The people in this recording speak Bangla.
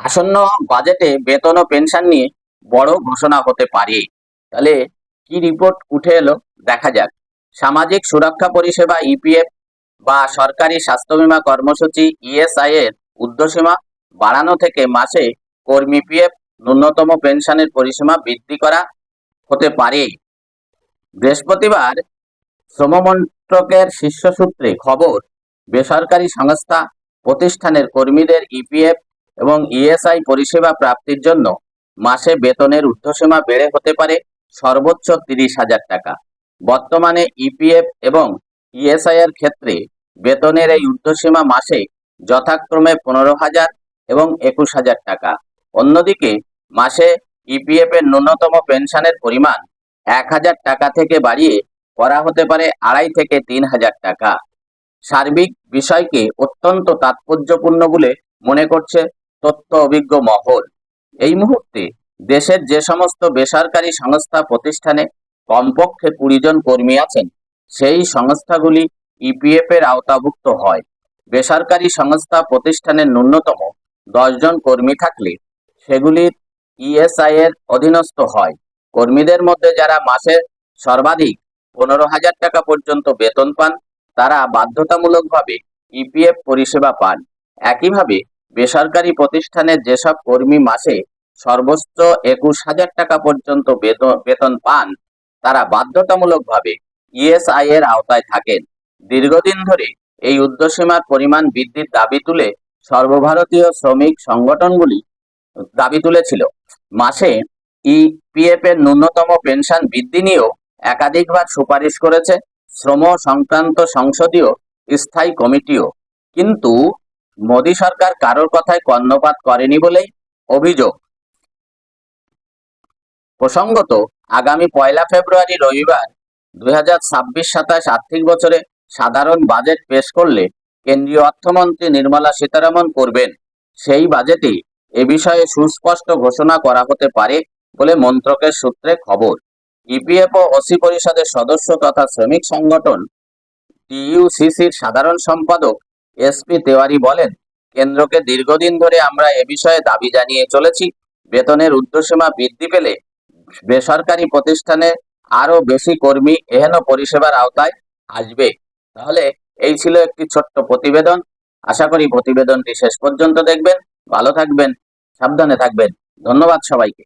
আসন্ন বাজেটে বেতন ও পেনশন নিয়ে বড় ঘোষণা হতে পারে। তাহলে কি রিপোর্ট উঠে এলো? দেখা যাক। সামাজিক সুরক্ষা পরিষেবা ইপিএফ বা সরকারি স্বাস্থ্য বীমা কর্মসূচি ইএসআই এর ঊর্ধ্বসীমা বাড়ানো থেকে মাসে কর্মী পিএফ ন্যূনতম পেনশনের পরিসীমা বৃদ্ধি করা হতে পারে। বৃহস্পতিবার শ্রম মন্ত্রকের শীর্ষ সূত্রে খবর, বেসরকারি সংস্থা প্রতিষ্ঠানের কর্মীদের ইপিএফ এবং ইএসআই পরিষেবা প্রাপ্তির জন্য মাসে বেতনের ঊর্ধ্বসীমা বেড়ে হতে পারে সর্বোচ্চ তিরিশ হাজার টাকা। বর্তমানে ইপিএফ এবং ইএসআই এর ক্ষেত্রে বেতনের এই ঊর্ধ্বসীমা মাসে যথাক্রমে পনেরো হাজার এবং একুশ হাজার টাকা। অন্যদিকে মাসে ইপিএফ এর ন্যূনতম পেনশনের পরিমাণ এক হাজার টাকা থেকে বাড়িয়ে করা হতে পারে আড়াই থেকে তিন হাজার টাকা। সার্বিক বিষয়কে অত্যন্ত তাৎপর্যপূর্ণ বলে মনে করছে তথ্য অভিজ্ঞ মহল। এই মুহূর্তে দেশের যে সমস্ত বেসরকারি সংস্থা প্রতিষ্ঠানে কমপক্ষে কুড়ি জন কর্মী আছেন, সেই সংস্থাগুলি ইপিএফ এর আওতাভুক্ত হয়। বেসরকারি সংস্থা প্রতিষ্ঠানের ন্যূনতম জন কর্মী থাকলে সেগুলির ইএসআই এর অধীনস্থ হয়। কর্মীদের মধ্যে যারা মাসে সর্বাধিক পনেরো হাজার টাকা পর্যন্ত বেতন পান, তারা বাধ্যতামূলকভাবে ইপিএফ পরিষেবা পান। একইভাবে বেসরকারি প্রতিষ্ঠানে যেসব কর্মী মাসে সর্বোচ্চ একুশ হাজার টাকা পর্যন্ত বেতন- পান, তারা বাধ্যতামূলকভাবে ইএসআই এর আওতায় থাকেন। দীর্ঘদিন ধরে এই ঊর্ধ্বসীমার পরিমাণ বৃদ্ধির দাবি তুলে সর্বভারতীয় শ্রমিক সংগঠনগুলি দাবি তুলেছিল। মাসে ইপিএফ এর ন্যূনতম পেনশন বৃদ্ধি নিয়েও একাধিকবার সুপারিশ করেছে। শ্রম সংক্রান্ত সংসদীয় স্থায়ী কমিটিও। কিন্তু মোদী সরকার কারোর কথায় কর্ণপাত করেনি বলেই অভিযোগ। প্রসঙ্গত, আগামী পয়লা ফেব্রুয়ারি রবিবার দুই হাজার ছাব্বিশ সাতাশ আর্থিক বছরে সাধারণ বাজেট পেশ করলে কেন্দ্রীয় অর্থমন্ত্রী নির্মলা সীতারামন করবেন। সেই বাজেটে এ বিষয়ে সুস্পষ্ট ঘোষণা করা হতে পারে বলে মন্ত্রকের সূত্রে খবর। ইপিএফ ও ওসি পরিষদের সদস্য তথা শ্রমিক সংগঠন টিইউসিসির সাধারণ সম্পাদক এসপি তেওয়ারি বলেন, কেন্দ্রকে দীর্ঘদিন ধরে আমরা এ বিষয়ে দাবি জানিয়ে চলেছি। বেতনের ঊর্ধ্বসীমা বৃদ্ধি পেলে বেসরকারি প্রতিষ্ঠানে আরও বেশি কর্মী এহেন পরিষেবার আওতায় আসবে। তাহলে এই ছিল একটি ছোট্ট প্রতিবেদন। আশা করি প্রতিবেদনটি শেষ পর্যন্ত দেখবেন। ভালো থাকবেন, সাবধানে থাকবেন। ধন্যবাদ সবাইকে।